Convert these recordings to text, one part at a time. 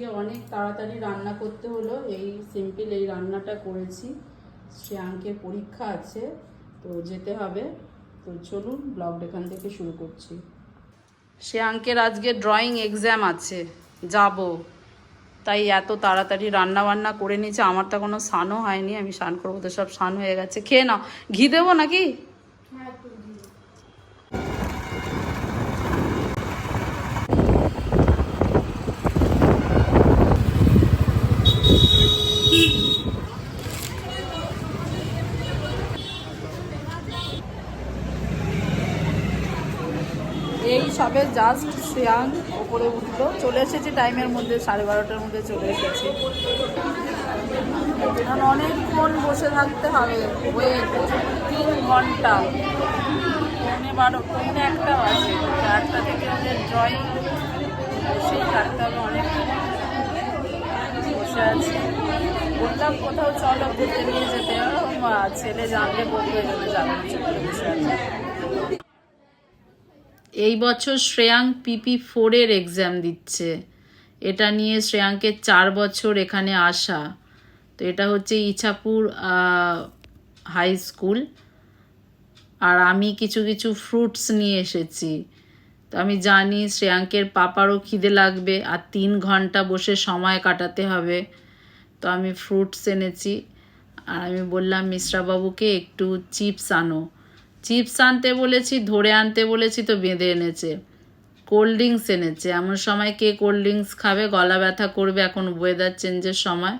আজকে অনেক তাড়াতাড়ি রান্না করতে হলো। এই সিম্পল এই রান্নাটা করেছি। শ্রেয়াঙ্কের পরীক্ষা আছে, তো যেতে হবে। তো চলুন ব্লগটা এখান থেকে শুরু করছি। শ্রেয়াঙ্কের আজকে ড্রয়িং এক্সাম আছে, যাব। তাই এত তাড়াতাড়ি রান্না বান্না করে নিয়েছে, আমার তো কোনো স্নানও হয়নি, আমি স্নান করব তো সব স্নান হয়ে গেছে। খেয়ে নাও। ঘি দেবো নাকি? এই সবে জাস্ট শ্রেয়াং ওপরে উঠল। চলে এসেছি টাইমের মধ্যে, সাড়ে বারোটার মধ্যে চলে এসেছি। কারণ অনেকক্ষণ বসে থাকতে হবে। ওয়েট তিন ঘণ্টা। পৌনে বারো পৌনে একটা আছে চারটা থেকে ওদের ড্রয়িং বসেই থাকতে হবে অনেক বসে আছি। বললাম, কোথাও চলো, ঘুরতে নিয়ে যেতে। ছেলে জানলে বলবে যাবে। করে বসে আছে এই বছর শ্রেয়াঙ্ক পিপি ফোরের এক্সাম দিচ্ছে। এটা নিয়ে শ্রেয়াঙ্কের চার বছর এখানে আসা। তো এটা হচ্ছে ইছাপুর হাই স্কুল আর আমি কিছু কিছু ফ্রুটস নিয়ে এসেছি। তো আমি জানি শ্রেয়াঙ্কের পাপারও খিদে লাগবে আর তিন ঘণ্টা বসে সময় কাটাতে হবে। তো আমি ফ্রুটস এনেছি। আর আমি বললাম, মিশ্রাবাবুকে একটু চিপস আনো। চিপস আনতে বলেছি, ধরে আনতে বলেছি তো বেঁধে এনেছে। কোল্ড ড্রিঙ্কস এনেছে। এমন সময় কে কোল্ড ড্রিঙ্কস খাবে? গলা ব্যথা করবে এখন ওয়েদার চেঞ্জের সময়।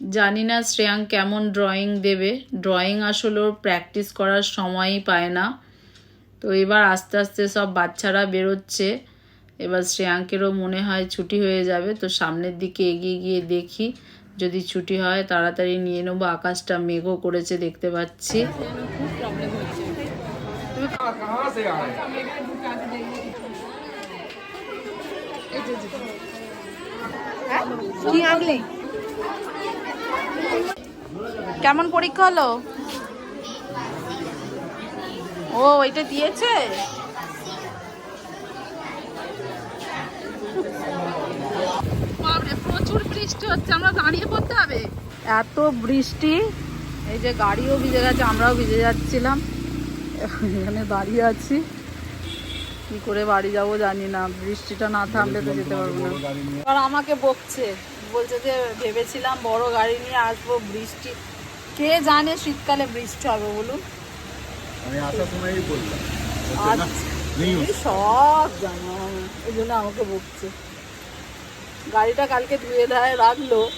জানি না শ্রেয়াঙ্ক কেমন ড্রয়িং দেবে। ড্রয়িং আসলে ওর প্র্যাকটিস করার সময়ই পায় না। তো এবার আস্তে আস্তে সব বাচ্চারা বেরোচ্ছে। এবার শ্রেয়াঙ্কেরও মনে হয় ছুটি হয়ে যাবে। তো সামনের দিকে এগিয়ে গিয়ে দেখি। যদি ছুটি হয় তাড়াতাড়ি নিয়ে নেব। আকাশটা মেঘও করেছে, দেখতে পাচ্ছি। कहाँ से आ रहे हैं কি আনলি কেমন পরীক্ষা হলো ও এটা দিয়েছে বাপরে, প্রচুর বৃষ্টি হচ্ছে আমরা দাঁড়িয়ে পড়তে হবে এত বৃষ্টি এই যে গাড়িও ভিজে গেছে আমরাও ভিজে যাচ্ছিলাম এখানে দাঁড়িয়ে আছি। কি করে বাড়ি যাব জানি না। বৃষ্টিটা না থামলে তো যেতে পারব না। আর আমাকে বকছে। বলছে যে ভেবেছিলাম বড় গাড়ি নিয়ে আসব বৃষ্টি। কে জানে শীতকালে বৃষ্টি হবে বলুন? আমি আসার সময়ই বললাম। আচ্ছা। সব জানো। এই জন্য আমাকে বকছে। গাড়িটা কালকে ধুয়ে দেয় রাখল।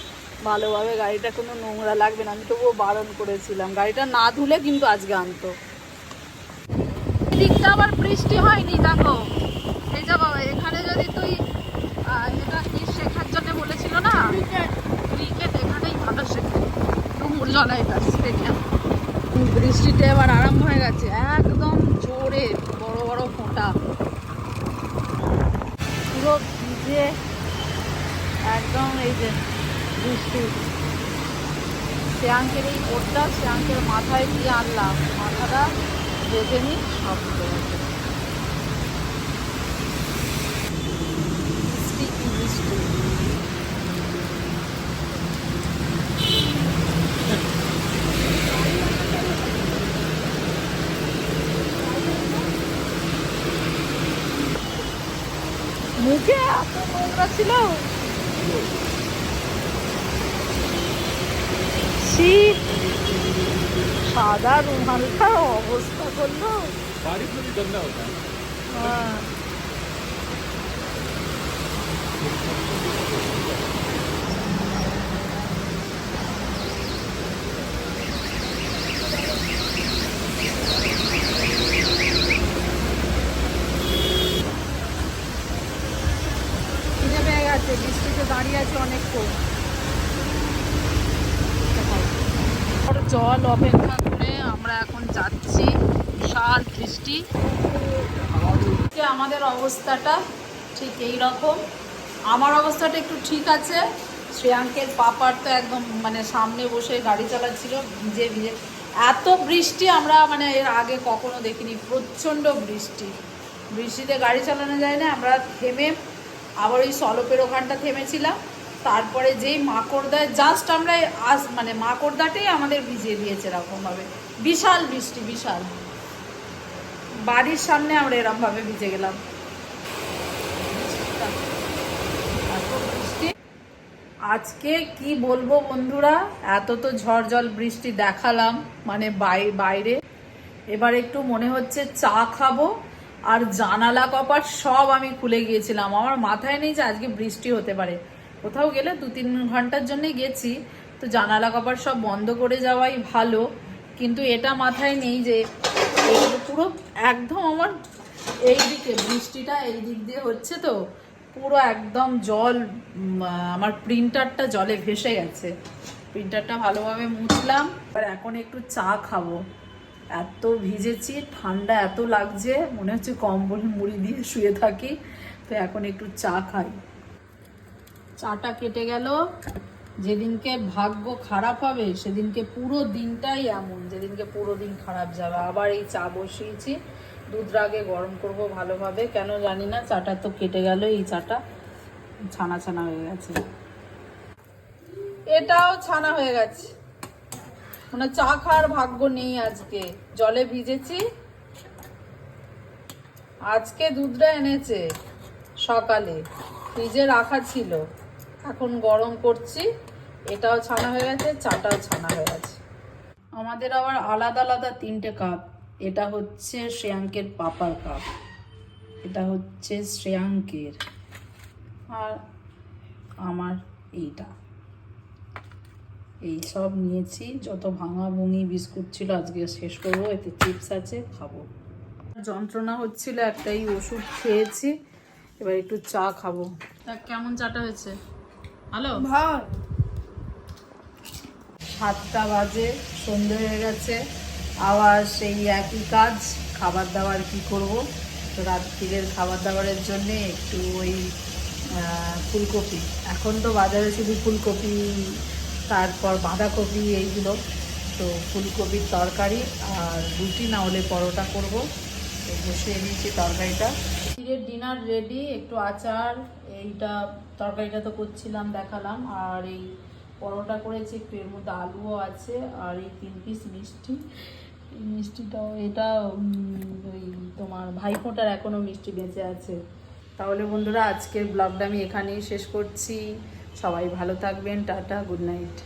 ভালোভাবে গাড়িটা কোনো নোংরা লাগবে না। আমি তবুও বারণ করেছিলাম। গাড়িটা না ধুলে কিন্তু আজকে আনতো। দিকটা আবার বৃষ্টি হয়নি দেখো। এই যা বাবা এখানে যদি তুই এটা কি শেখার জন্য বলেছিল না ক্রিকেট এখানেই ভালো শেখে। ডুমুর জলা এটা স্টেডিয়াম বৃষ্টিতে এবার আরম্ভ হয়ে গেছে একদম জোরে বড় বড় ফোঁটা। পুরো ভিজে একদম এই যে বৃষ্টি। শ্রেয়াঙ্কের এই কোটটা শ্রেয়াঙ্কের মাথায় দিয়ে আনলাম। মাথাটা বেঁধে নি সব মুখে এত নোংরা ছিল। ছি সাদা রুমালটা অবস্থা করল। হ্যাঁ। বৃষ্টিতে দাঁড়িয়ে আছে অনেকক্ষণ। জল অপেক্ষা করে আমরা এখন যাচ্ছি। বিশাল বৃষ্টি। আমাদের অবস্থাটা ঠিক এই রকম আমার অবস্থাটা একটু ঠিক আছে। শ্রেয়াঙ্কের পাপার তো একদম মানে সামনে বসে গাড়ি চালাচ্ছিল, ভিজে ভিজে। এত বৃষ্টি আমরা মানে এর আগে কখনো দেখিনি। প্রচণ্ড বৃষ্টি। বৃষ্টিতে গাড়ি চালানো যায় না। আমরা থেমে আবার ওই সলপের ওখানটা থেমেছিলাম। তারপরে যেই মাকড়দায় জাস্ট আমরা আস মানে মাকড়দাটাই আমাদের ভিজিয়ে দিয়েছে এরকমভাবে। বিশাল বৃষ্টি, বিশাল। বাড়ির সামনে আমরা এরকমভাবে ভিজে গেলাম। আজকে কি বলব বন্ধুরা? এত তো ঝড় জল বৃষ্টি দেখালাম মানে বাই- বাইরে। এবার একটু মনে হচ্ছে চা খাব, আর জানালা কপাট সব আমি খুলে গিয়েছিলাম। আমার মাথায় নেই যে আজকে বৃষ্টি হতে পারে। কোথাও গেলে দু তিন ঘণ্টার জন্য গেছি, তো জানালা কপাট সব বন্ধ করে যাওয়াই ভালো। কিন্তু এটা মাথায় নেই যে পুরো একদম আমার এই দিকে বৃষ্টিটা এই দিক দিয়ে হচ্ছে তো, পুরো একদম জল আমার প্রিন্টারটা জলে ভেসে গেছে। প্রিন্টারটা ভালোভাবে মুছলাম আর এখন একটু চা খাব। এত ভিজেছি, ঠান্ডা এত লাগছে, মনে হচ্ছে কম্বল মুড়ি দিয়ে শুয়ে থাকি, তো এখন একটু চা খাই। চাটা কেটে গেল। যেদিনকে ভাগ্য খারাপ হবে, সেদিনকে পুরো দিনটাই এমন। যেদিনকে পুরো দিন খারাপ যাবে। আবার এই চা বসিয়েছি। দুধ আগে গরম করব ভালোভাবে। কেন জানি না, চাটা তো কেটে গেল, এই চাটা ছানা ছানা হয়ে গেছে। এটাও ছানা হয়ে গেছে। মানে চা খাওয়ার ভাগ্য নেই আজকে। জলে ভিজেছি। আজকে দুধটা এনেছে সকালে। ফ্রিজে রাখা ছিল। এখন গরম করছি এটাও ছানা হয়ে গেছে চাটাও ছানা হয়ে গেছে। আমাদের আবার আলাদা আলাদা তিনটে কাপ। এটা হচ্ছে শ্রেয়াঙ্কের পাপার কাপ। এটা হচ্ছে শ্রেয়াঙ্কের। আর আমার এইটা। এই সব নিয়েছি যত ভাঙা ভুঙি বিস্কুট ছিল আজকে শেষ করব এতে চিপস আছে খাব। যন্ত্রণা হচ্ছিল একটাই ওষুধ খেয়েছি এবার একটু চা খাব। তা কেমন চাটা হয়েছে? ভালো সাতটা বাজে, সন্ধে হয়ে গেছে। আবার সেই একই কাজ খাবার দাবার কি করব? তো রাত্রিরের খাবার দাবারের জন্য একটু ওই ফুলকপি। এখন তো বাজারে শুধু ফুলকপি, তারপর বাঁধাকপি এইগুলো। তো ফুলকপির তরকারি আর রুটি না হলে পরোটা করব। তো বসিয়ে দিয়েছি তরকারিটা। ডিনার রেডি একটু আচার, এইটা তরকারিটা তো করছিলাম, দেখালাম। আর এই পরোটা করেছি, একটু এর মধ্যে আলুও আছে, আর এই তিন পিস মিষ্টি। মিষ্টিটাও, এটা ওই তোমার ভাইফোঁটার এখনও মিষ্টি বেঁচে আছে। তাহলে বন্ধুরা, আজকের ব্লগটা আমি এখানেই শেষ করছি। সবাই ভালো থাকবেন, টাটা গুড নাইট